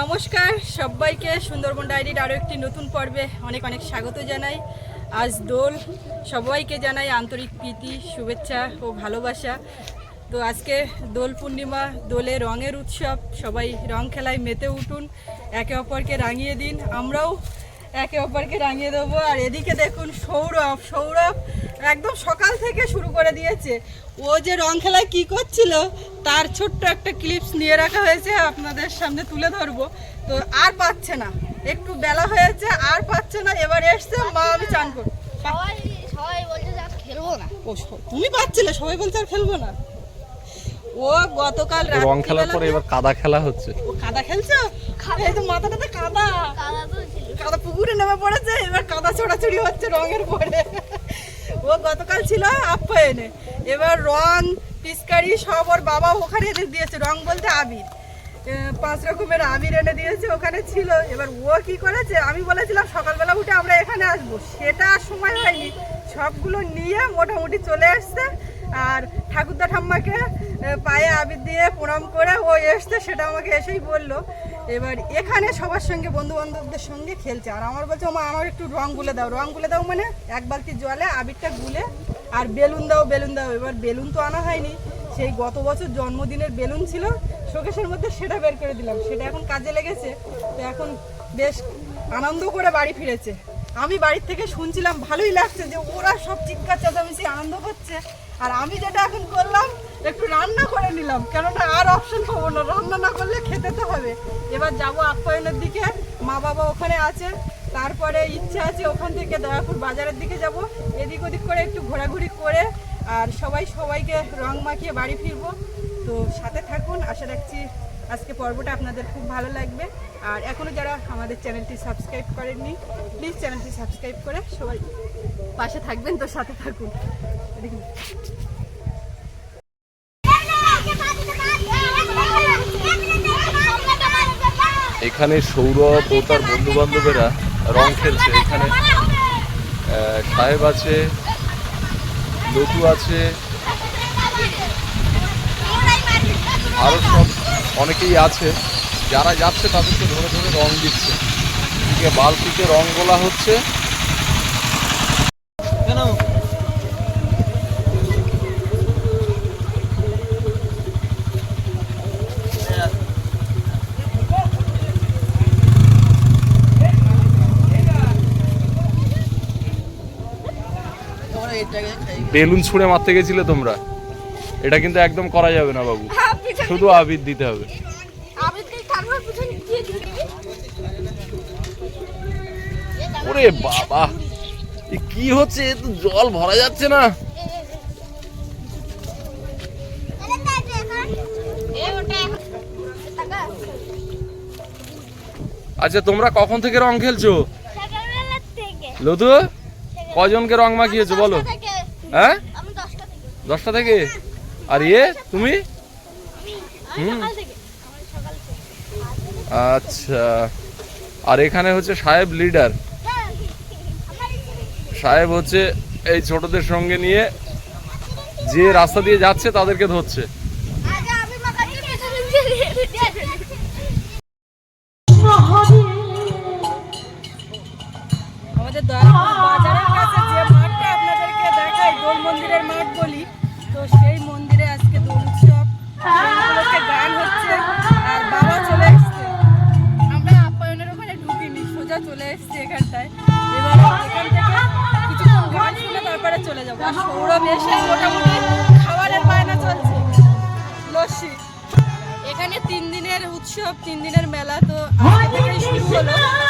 নমস্কার সবাইকে, সুন্দরবন ডায়েরির আরও একটি নতুন পর্বে অনেক অনেক স্বাগত জানাই। আজ দোল, সবাইকে জানাই আন্তরিক প্রীতি, শুভেচ্ছা ও ভালোবাসা। তো আজকে দোল পূর্ণিমা, দোলে রঙের উৎসব, সবাই রং খেলায় মেতে উঠুন, একে অপরকে রাঙিয়ে দিন। আমরাও একে অপরকে রাঙিয়ে দেবো। আর এদিকে দেখুন সৌরভ সৌরভ একদম সকাল থেকে শুরু করে দিয়েছে। ও যে রং খেলায় কি করছিল তার ছোট্ট একটা ক্লিপস নিয়ে রাখা হয়েছে আপনাদের সামনে তুলে ধরবো। তো আর পাচ্ছে না। একটু বেলা হয়েছে আর পাচ্ছে না। এবার এসছে মা আমি চান করব। সবাই সবাই বলছে খেলব না। ও তুমি পাচ্ছিলে সবাই বলছে আর খেলব না। ও গতকাল রং খেলার পরে এবার কাদা খেলা হচ্ছে। ও কাদা খেলছো? এই তো মাথাটাতে কাদা। কাদা তো কাদা পুকুরে নেমে পড়েছে এবার কাদা ছোড়াছুড়ি হচ্ছে রঙের পরে। ও গতকাল ছিল আপ্যায়নে এবার রং পিচকারি সব ওর বাবা ওখানে এনে দিয়েছে। রং বলতে আবির। পাঁচ রকমের আবির এনে দিয়েছে ওখানে ছিল। এবার ও কি করেছে? আমি বলেছিলাম সকালবেলা উঠে আমরা এখানে আসব। সেটা আর সময় হয়নি। সবগুলো নিয়ে মোটামুটি চলে আসছে। আর ঠাকুরদা ঠাম্মাকে পায়ে আবির দিয়ে প্রণাম করে ও এসছে, সেটা আমাকে এসেই বলল। এবার এখানে সবার সঙ্গে বন্ধু বান্ধবদের সঙ্গে খেলছে। আর আমার বলছে, মা আমার একটু রং গুলে দাও। রং গুলে দাও মানে এক বালতি জলে আবিরটা গুলে আর বেলুন দাও বেলুন দাও। এবার বেলুন তো আনা হয়নি। সেই গত বছর জন্মদিনের বেলুন ছিল, শোকেশের মধ্যে সেটা বের করে দিলাম। সেটা এখন কাজে লেগেছে। তো এখন বেশ আনন্দ করে বাড়ি ফিরেছে। আমি বাড়ির থেকে শুনছিলাম, ভালোই লাগছে যে ওরা সব চিৎকার চেঁচামেচি, আনন্দ করছে। আর আমি যেটা এখন করলাম, একটু রান্না করে নিলাম। কেননা আর অপশন পাবো না, রান্না না করলে খেতে তো হবে। এবার যাব আপ্যায়নের দিকে। মা বাবা ওখানে আছে, তারপরে ইচ্ছা আছে ওখান থেকে দয়াপুর বাজারের দিকে যাব। এদিক ওদিক করে একটু ঘোরাঘুরি করে আর সবাই সবাইকে রং মাখিয়ে বাড়ি ফিরবো। তো সাথে থাকুন, আশা রাখছি আজকে পর্বটা আপনাদের খুব ভালো লাগবে। আর এখনও যারা আমাদের চ্যানেলটি সাবস্ক্রাইব করেননি প্লিজ চ্যানেলটি সাবস্ক্রাইব করে সবাই পাশে থাকবেন, তো সাথে থাকুন। এখানে সৌরভ ও তার বন্ধু বান্ধবেরা রং খেলছে। এখানে সাহেব আছে, লটু আছে। আরও সব অনেকেই আছে। যারা যাচ্ছে তাদেরকে ধরে ধরে রং দিচ্ছে। বালতিতে রং গোলা হচ্ছে। বেলুন ছুঁড়ে মারতে গেছিলে তোমরা? এটা কিন্তু একদম করা যাবে না বাবু। শুধু আবির দিতে হবে। ওরে বাবা এ কি হচ্ছে? তো জল ভরা যাচ্ছে না। আচ্ছা তোমরা কখন থেকে রং খেলছো? লতু কজনকে রং মাখিয়েছো? বলো। হ্যাঁ? দশটা থেকে। আর ইয়ে তুমি? হুম। আচ্ছা। আর এখানে হচ্ছে সাহেব লিডার সাহেব হচ্ছে এই ছোটদের সঙ্গে নিয়ে যে রাস্তা দিয়ে যাচ্ছে তাদেরকে ধরছে। খাবারের বায়না চলছে। লস্যি। এখানে তিন দিনের উৎসব তিন দিনের মেলা তো শুরু হলো।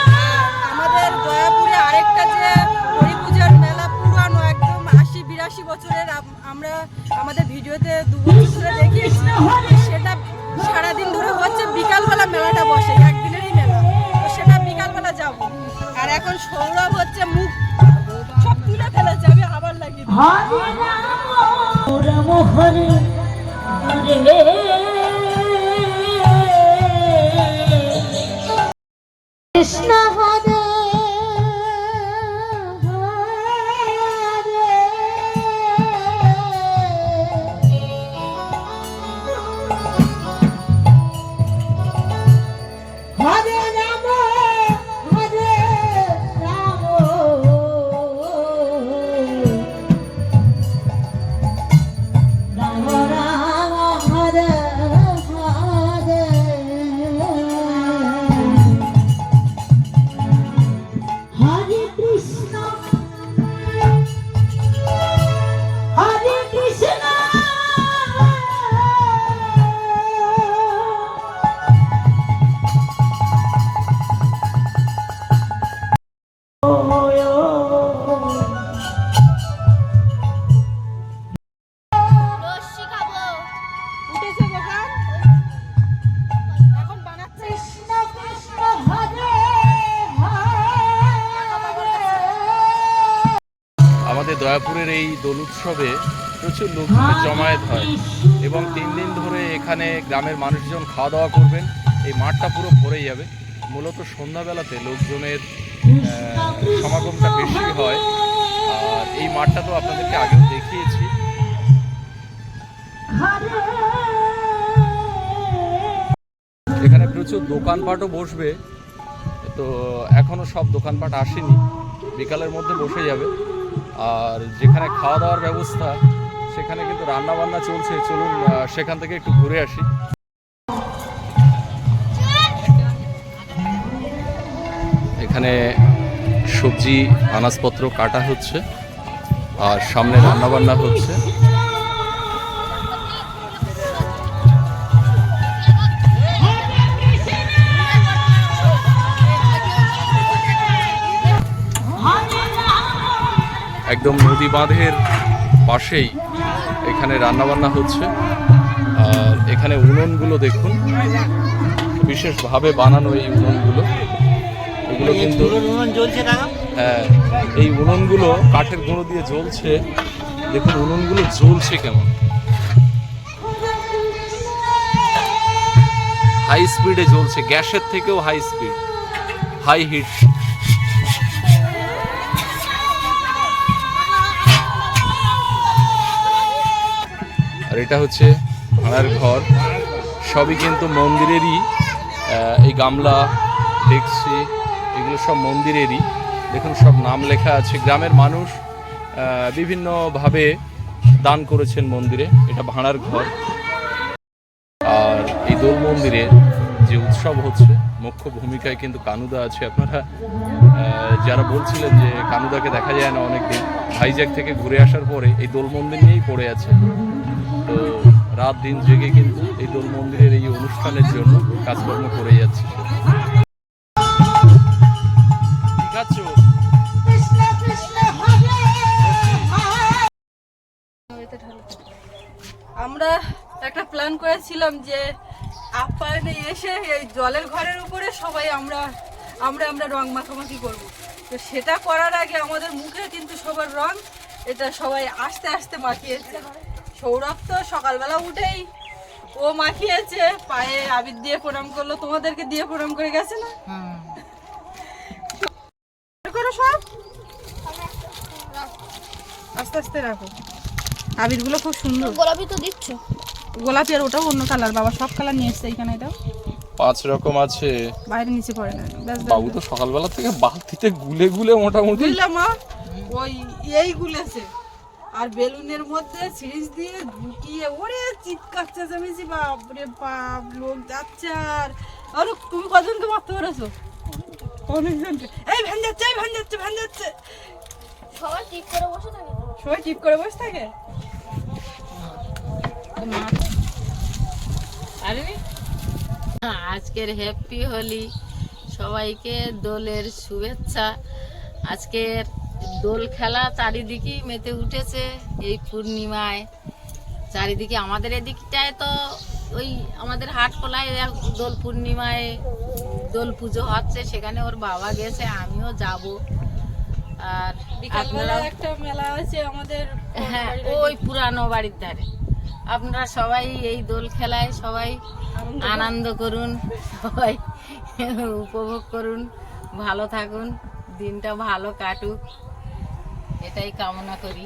দোল উৎসবে প্রচুর লোক জমায়েত হয় এবং তিন দিন ধরে এখানে গ্রামের মানুষজন খাওয়া দাওয়া করবেন। এই মাঠটা পুরো ভরে যাবে। মূলত সন্ধ্যাবেলাতে লোকজনের সমাগমটা বেশি হয়। আর এই মাঠটা তো আপনাদেরকে আগেও দেখিয়েছি। এখানে প্রচুর দোকানপাটও বসবে। তো এখনও সব দোকানপাট আসেনি। বিকালের মধ্যে বসে যাবে। আর যেখানে খাওয়া দাওয়ার ব্যবস্থা, সেখানে কিন্তু রান্না বান্না চলছে। চলুন সেখান থেকে একটু ঘুরে আসি। এখানে সবজি, আনাজপত্র কাটা হচ্ছে, আর সামনে রান্না বান্না হচ্ছে। একদম নদী বাঁধের পাশেই এখানে রান্নাবান্না হচ্ছে। আর এখানে উনুনগুলো দেখুন বিশেষভাবে বানানো এই উনুনগুলো। এগুলো কিন্তু হ্যাঁ এই উনুনগুলো কাঠের গুঁড়ো দিয়ে জ্বলছে। দেখুন উনুনগুলো জ্বলছে কেমন। হাই স্পিডে জ্বলছে গ্যাসের থেকেও হাই স্পিড হাই হিট আর এটা হচ্ছে ভাড়ার ঘর। সবই কিন্তু মন্দিরেরই এই গামলা ডেকসি এগুলো সব মন্দিরেরই। দেখুন, সব নাম লেখা আছে। গ্রামের মানুষ বিভিন্নভাবে দান করেছেন মন্দিরে। এটা ভাড়ার ঘর। আর এই দোল মন্দিরে যে উৎসব হচ্ছে, মুখ্য ভূমিকায় কিন্তু কানুদা আছে। আপনারা যারা বলছিলেন যে কানুদাকে দেখা যায় না অনেকদিন হাইজ্যাক থেকে ঘুরে আসার পরে এই দোল মন্দির নিয়েই পড়ে আছে তো রাত দিন জেগে কিন্তু এই দোল মন্দিরের এই অনুষ্ঠানের জন্য কাজকর্ম করে যাচ্ছে আমরা একটা প্ল্যান করেছিলাম যে আপ্যায়নে এসে এই জলের ঘরের উপরে সবাই আমরা আমরা আমরা রং মাখামাখি করব। তো সেটা করার আগে আমাদের মুখে কিন্তু সবার রং, এটা সবাই আস্তে আস্তে মাখিয়েছে। সৌরভ তো সকালবেলা উঠেই ও মাখিয়েছে পায়ে আবির দিয়ে প্রণাম করল তোমাদেরকে দিয়ে প্রণাম করে গেছে না? করো সব। আস্তে আস্তে রাখো। আবিরগুলো খুব সুন্দর। গোলাপি তো দিচ্ছ? গোলাপি আর ওটাও অন্য কালার। বাবা সব কালার নিয়ে এসছে এখানে এটা পাঁচ রকম আছে। বাইরে নিচে পড়ে না। বাবু তো সকালবেলা থেকে বালতিতে গুলে গুলে মোটামুটি। বুঝলাম মা ওই এই গুলেছে। আর বেলুনের মধ্যে সিরিজ দিয়ে ঢুকিয়ে ওরে চিৎকার চেঁচামেচি বাপ রে বাপ লোক যাচ্ছে আর। আর তুমি কজনকে মারতে পেরেছ? অনেকজনকে এই ভ্যান যাচ্ছে এই ভ্যান যাচ্ছে ভ্যান যাচ্ছে। সবাই ঠিক করে বসে থাকে। সবাই টিপ করে বসে থাকে? আজকের হ্যাপি হোলি। সবাইকে দোলের শুভেচ্ছা। আজকের দোল খেলা চারিদিকেই মেতে উঠেছে এই পূর্ণিমায়। চারিদিকে আমাদের এদিকটায় তো ওই আমাদের হাটখোলায় এক দোল পূর্ণিমায় দোল পুজো হচ্ছে সেখানে ওর বাবা গেছে আমিও যাব। আর বিকালবেলা একটা মেলা আছে আমাদের হ্যাঁ ওই পুরানো বাড়ির ধারে। আপনারা সবাই এই দোল খেলায় সবাই আনন্দ করুন সবাই উপভোগ করুন ভালো থাকুন দিনটা ভালো কাটুক। এটাই কামনা করি।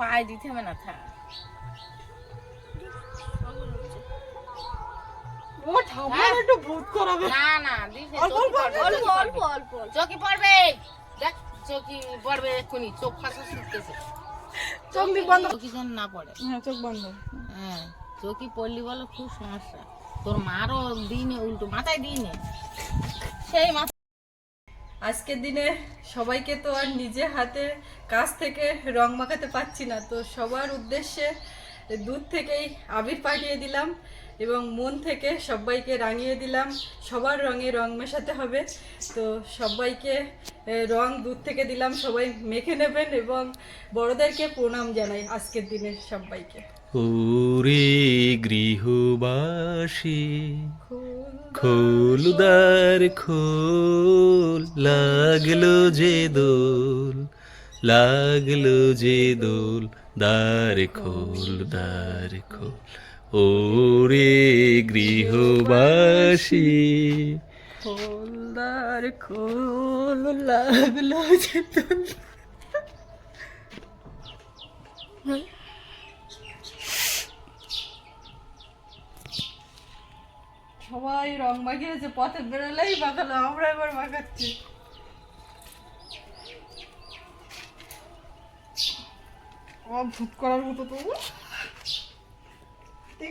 পায়ে দিতে হবে না থাক। একটু ভূত করাবে। না না অল্প অল্প, পড়বে, দেখ এক্ষুনি চোখ ফাঁসা শুকতেছে। চোখ দিক বন্ধ চোখি যেন না পড়ে। হ্যাঁ চোখ বন্ধ। হ্যাঁ চোখি পড়লি বলো খুব সমস্যা। তোর মারও দিনে উল্টো মাথায় দিনে সেই মাথা আজকের দিনে সবাইকে তো আর নিজে হাতে কাছ থেকে রং মাখাতে পারছি না তো সবার উদ্দেশ্যে দূর থেকেই আবির পাঠিয়ে দিলাম। এবং মন থেকে সবাইকে রাঙিয়ে দিলাম। সবার রঙে রং মেশাতে হবে। তো সবাইকে রং দূর থেকে দিলাম। সবাই মেখে নেবেন এবং বড়দেরকে প্রণাম জানাই আজকের দিনে সবাইকে। ওরে গৃহবাসী খোলদার খোল লাগল যে দোল লাগল যে দোল দ্বার খোল দ্বার খোল। ওরে গৃহবাসী। খোলদার খোল লাগল যে সবাই রং মাখিয়েছে, পথে বেরোলেই মাখালো, আমরা এবার মাখাচ্ছি। ভূত করার মতো তো ঠিক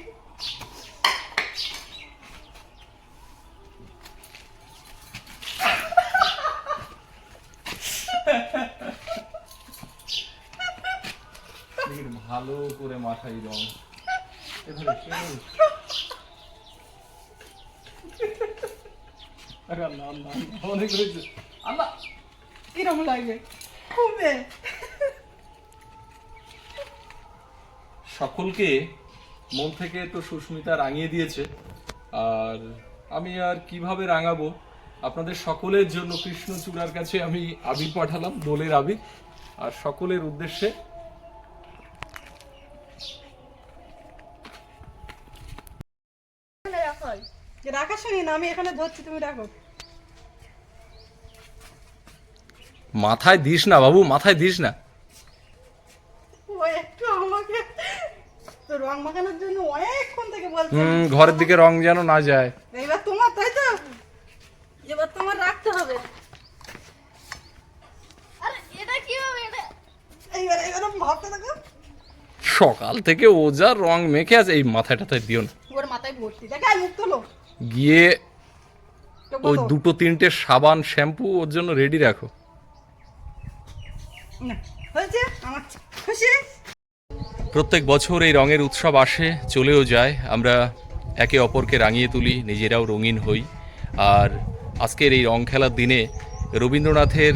ভালো করে মাথায় রং। কিরম লাগে? সকলকে মন থেকে তো সুস্মিতা রাঙিয়ে দিয়েছে। আর আমি আর কীভাবে রাঙাবো? আপনাদের সকলের জন্য কৃষ্ণচূড়ার কাছে আমি আবির পাঠালাম দোলের আবির। আর সকলের উদ্দেশ্যে না আমি এখানে ধরছি তুমি রাখো। মাথায় দিস না বাবু মাথায় দিস না ও একটু আমাকে তো রং মাখানোর জন্য অনেকক্ষণ থেকে বলছে। হুম ঘরের দিকে রং যেন না যায়। এবার তোমার তাই তো? এবার তোমার রাখতে হবে। আরে এটা কীভাবে এটা এইবার এইবার ভাবতে থাকো। সকাল থেকে ও যা রং মেখে আছে এই মাথায় টাথায় দিও না। ওর মাথায় ভর্তি। দেখে মুখ তোলো। গিয়ে ওই দুটো তিনটে সাবান শ্যাম্পু ওর জন্য রেডি রাখো। না, হয়েছে? আমার খুশি? প্রত্যেক বছর এই রঙের উৎসব আসে, চলেও যায়। আমরা একে অপরকে রাঙিয়ে তুলি, নিজেরাও রঙিন হই। আর আজকের এই রং খেলার দিনে রবীন্দ্রনাথের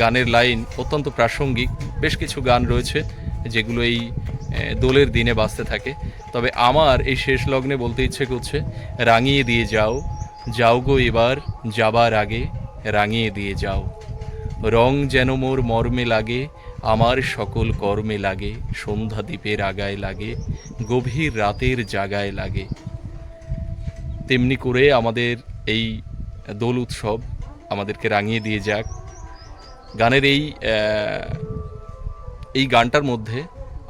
গানের লাইন অত্যন্ত প্রাসঙ্গিক। বেশ কিছু গান রয়েছে যেগুলো এই দোলের দিনে বাজতে থাকে। তবে আমার এই শেষ লগ্নে বলতে ইচ্ছে করছে, রাঙিয়ে দিয়ে যাও। যাও গো এবার, যাবার আগে রাঙিয়ে দিয়ে যাও। রং যেন মোর মর্মে লাগে আমার সকল কর্মে লাগে, সন্ধ্যা দ্বীপের আগায় লাগে, গভীর রাতের জাগায় লাগে। তেমনি করে আমাদের এই দোল উৎসব আমাদেরকে রাঙিয়ে দিয়ে যাক। গানের এই এই গানটার মধ্যে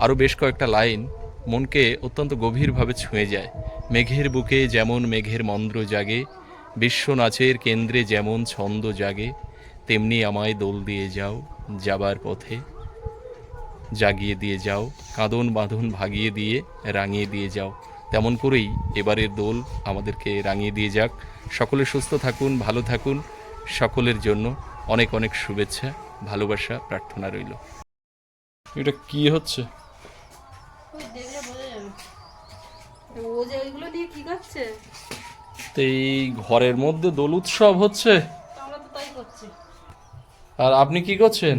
আরও বেশ কয়েকটা লাইন মনকে অত্যন্ত গভীরভাবে ছুঁয়ে যায়। মেঘের বুকে যেমন মেঘের মন্দ্র জাগে বিশ্ব নাচের কেন্দ্রে যেমন ছন্দ জাগে, তেমনি আমায় দোল দিয়ে যাও যাবার পথে। জাগিয়ে দিয়ে যাও কাঁদন বাঁধন ভাগিয়ে দিয়ে রাঙিয়ে দিয়ে যাও। তেমন করেই এবারের দোল আমাদেরকে রাঙিয়ে দিয়ে যাক। সকলে সুস্থ থাকুন ভালো থাকুন। সকলের জন্য অনেক অনেক শুভেচ্ছা ভালোবাসা প্রার্থনা রইল। এটা কি হচ্ছে? দেখলে বোঝা যাবে। ও যে ওইগুলো নিয়ে কি করছে? তো এই ঘরের মধ্যে দোল উৎসব হচ্ছে? আমরা তো তাই করছি। আর আপনি কি করছেন?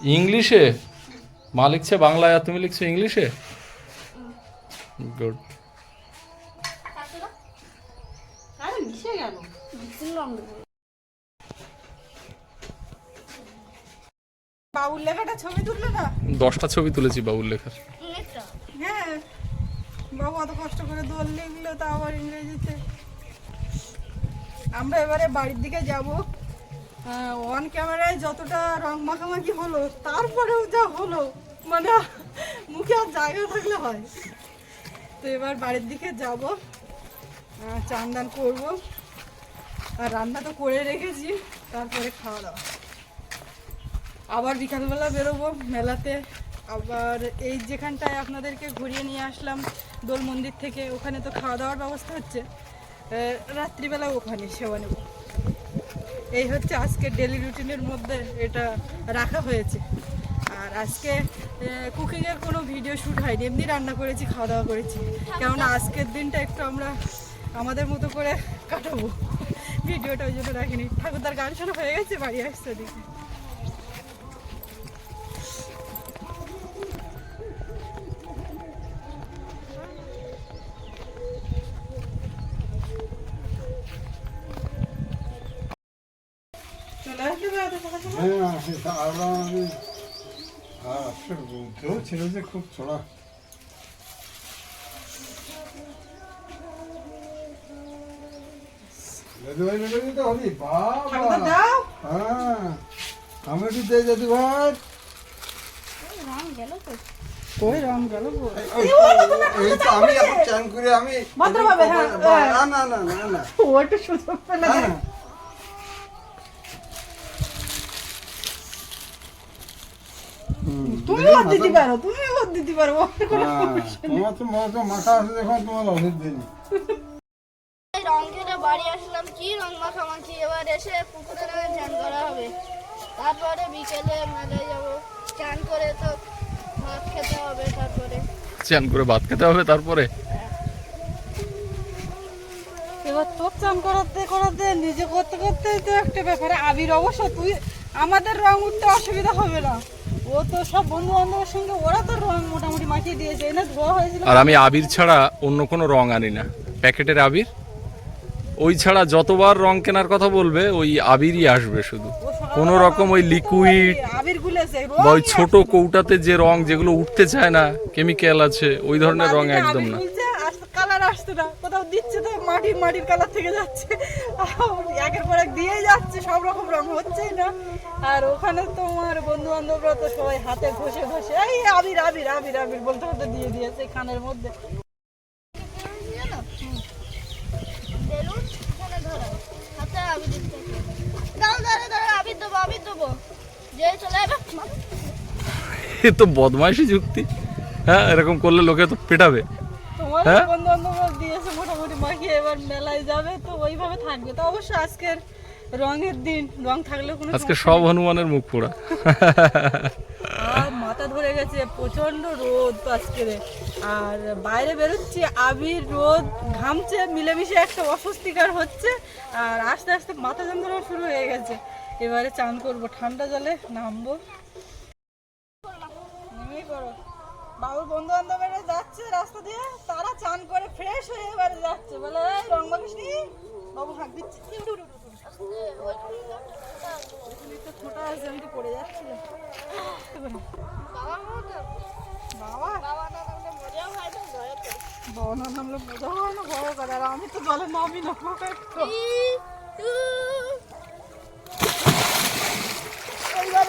ইংলিশে? মা লিখছে বাংলায় আর তুমি লিখছো ইংলিশে? গুড বাবুর লেখাটা ছবি তুললো না? দশটা ছবি তুলেছি বাবুর লেখার। হ্যাঁ। বাবু অত কষ্ট করে দোল লিখলো তা আবার ইংরেজিতে। আমরা এবারে বাড়ির দিকে যাব। অন ক্যামেরায় যতটা রং মাখামাখি হলো, তারপরেও যা হলো মানে মুখে আর জায়গা থাকলে হয়। তো এবার বাড়ির দিকে যাব চান দান করব। আর রান্না তো করে রেখেছি, তারপরে খাওয়া দাওয়া। আবার বিকালবেলা বেরোবো মেলাতে। আবার এই যেখানটায় আপনাদেরকে ঘুরিয়ে নিয়ে আসলাম দোল মন্দির থেকে, ওখানে তো খাওয়া দাওয়ার ব্যবস্থা হচ্ছে। রাত্রিবেলা ওখানে সেবা নেব। এই হচ্ছে আজকে ডেলি রুটিনের মধ্যে এটা রাখা হয়েছে। আর আজকে কুকিংয়ের কোনো ভিডিও শ্যুট হয়নি, এমনি রান্না করেছি, খাওয়া দাওয়া করেছি। কেননা আজকের দিনটা একটু আমরা আমাদের মতো করে কাটাবো। ভিডিওটা ওই জন্য রাখিনি। ঠাকুরদার গান শোনা হয়ে গেছে বাড়ি আসছে দিকে বলতেও ছিল যে খুব ভাই হ্যাঁ। আমি একটু দে দাদু ভাই কই গেল আমি চান করে আমি হ্যাঁ, না না না না না। ও সুযোগ পেলে না, দেখ। না। হুম, তুমি ওর দিতে পারো তুমি ওর দিতে পারো হ্যাঁ, তোমার তো মনে মাথা আছে দেখো তোমার দিন। রং খেলে বাড়ি আসলাম কি রং মাখামাখি? এবার এসে পুকুরে নামে চান করা হবে। তারপরে বিকেলে মেলায় যাব চান করে তো ভাত খেতে হবে তারপরে। চান করে ভাত খেতে হবে তারপরে? এবার তোর চান করাতে করাতে নিজে করতে করতে তো একটা ব্যাপারে। আবির অবশ্য তুই আমাদের রং উঠতে অসুবিধা হবে না। ও তো সব বন্ধু বান্ধবের সঙ্গে ওরা তো রং মোটামুটি মাখিয়ে দিয়েছে এনে ধোয়া হয়েছিল। আর আমি আবির ছাড়া অন্য কোনো রং আনি না। প্যাকেটের আবির? ওই ছাড়া যতবার রং কেনার কথা বলবে ওই আবিরই আসবে শুধু। কোনো রকম ওই লিকুইড বা ওই ছোট কৌটাতে যে রং যেগুলো উঠতে চায় না কেমিক্যাল আছে ওই ধরনের রং একদম না। আসছে না কোথাও দিচ্ছে তো মাটির মাটির কালার থেকে যাচ্ছে। একের পর এক দিয়েই যাচ্ছে সব রকম রং হচ্ছেই না। আর ওখানে তোমার বন্ধু বান্ধবরা তো সবাই হাতে ঘষে ঘষে এই আবির আবির আবির আবির বলতে বলতে দিয়ে দিয়েছে কানের মধ্যে। তো বদমাইশি যুক্তি। হ্যাঁ এরকম করলে লোকে তো পেটাবে। তোমার হ্যাঁ? দিয়েছে মোটামুটি মাখিয়ে এবার মেলায় যাবে তো ওইভাবে থাকবে। তো অবশ্য আজকের রঙের দিন রং থাকলেও কোনো আজকে সব হনুমানের মুখ পোড়া। আর মাথা ধরে গেছে প্রচণ্ড রোদ আজকে আর বাইরে বেরোচ্ছি আবির রোদ ঘামছে মিলেমিশে একটা অস্বস্তিকর হচ্ছে আর আস্তে আস্তে মাথা যন্ত্রণা শুরু হয়ে গেছে। এবারে চান করব ঠান্ডা জলে নামবো। নেমেই পড়ো বাবুর বন্ধু বান্ধবেরা যাচ্ছে রাস্তা দিয়ে ফ্রেশ হয়ে এবারে যাচ্ছে বলে "এই, রং মাখিস বাবু হাঁক দিচ্ছে। ছোটা আছে আমি তো পড়ে বাবা না নামলে মজা হয় না ভয় করে। আর আমি তো জলে নামি না এইবার